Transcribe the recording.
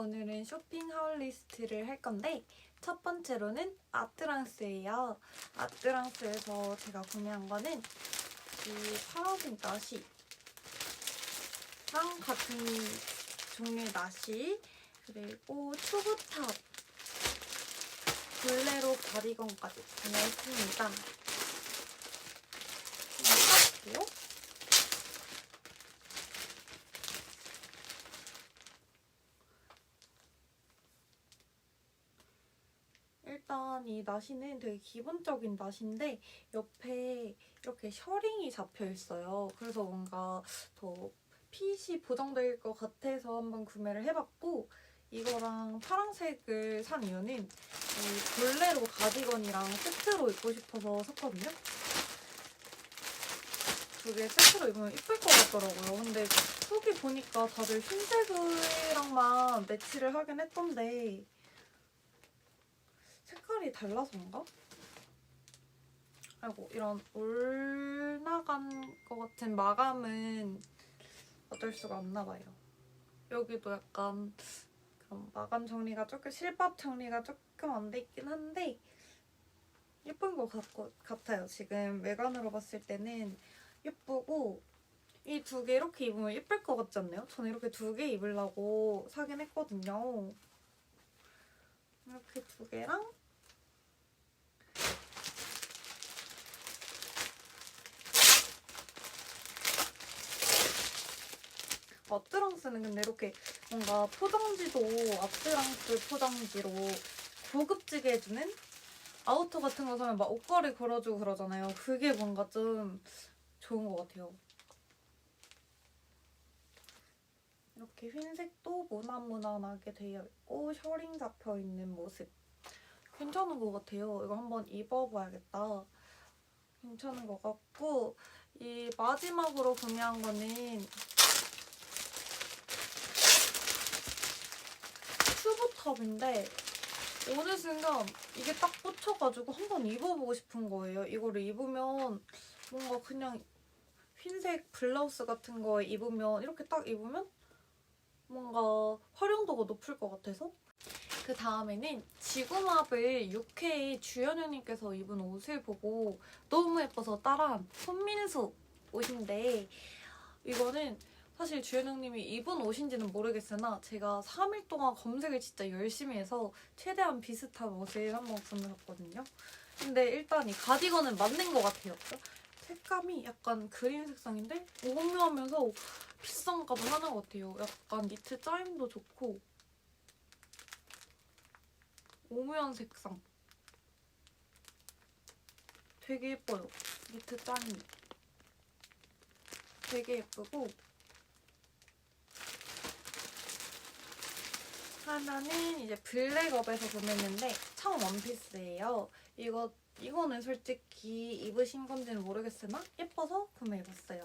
오늘은 쇼핑 하울리스트를 할 건데 첫 번째로는 아트랑스예요. 아트랑스에서 제가 구매한 거는 이 파라진 나시랑 같은 종류의 나시 그리고 추구탑 블레로 바디건까지 구매했습니다. 한번 사볼게요. 일단 이 나시는 되게 기본적인 나시인데 옆에 이렇게 셔링이 잡혀 있어요. 그래서 뭔가 더 핏이 보정될 것 같아서 한번 구매를 해봤고 이거랑 파란색을 산 이유는 이 볼레로 가디건이랑 세트로 입고 싶어서 샀거든요. 두개 세트로 입으면 이쁠 것 같더라고요. 근데 후기 보니까 다들 흰색이랑만 매치를 하긴 했던데 색깔이 달라서인가? 아이고 이런 올나간 것 같은 마감은 어쩔 수가 없나 봐요. 여기도 약간 그런 마감 정리가 조금 실밥 정리가 조금 안 돼 있긴 한데 예쁜 것 같고, 같아요. 지금 외관으로 봤을 때는 예쁘고 이 두 개 이렇게 입으면 예쁠 것 같지 않나요? 저는 이렇게 두 개 입으려고 사긴 했거든요. 이렇게 두 개랑 아트랑스는 근데 이렇게 뭔가 포장지도 아트랑스 포장지로 고급지게 해주는 아우터 같은 거 사면 막 옷걸이 걸어주고 그러잖아요. 그게 뭔가 좀 좋은 것 같아요. 이렇게 흰색도 무난무난하게 되어 있고 셔링 잡혀 있는 모습 괜찮은 것 같아요. 이거 한번 입어봐야겠다. 괜찮은 것 같고 이 마지막으로 구매한 거는 탑인데 어느 순간 이게 딱 꽂혀가지고 한번 입어보고 싶은 거예요. 이거를 입으면 뭔가 그냥 흰색 블라우스 같은 거 입으면 이렇게 딱 입으면 뭔가 활용도가 높을 것 같아서 그 다음에는 지구마블 6K 주연우님께서 입은 옷을 보고 너무 예뻐서 따라한 손민수 옷인데 이거는 사실 주연우님이 입은 옷인지는 모르겠으나 제가 3일 동안 검색을 진짜 열심히 해서 최대한 비슷한 옷을 한번 구매했거든요. 근데 일단 이 가디건은 맞는 것 같아요. 색감이 약간 그린 색상인데 오묘하면서 비싼 값을 하는 것 같아요. 약간 니트 짜임도 좋고 오묘한 색상. 되게 예뻐요. 니트 짜임. 되게 예쁘고 하나는 이제 블랙업에서 구매했는데 처음 원피스예요. 이거 이거는 솔직히 입으신 건지는 모르겠으나 예뻐서 구매해봤어요.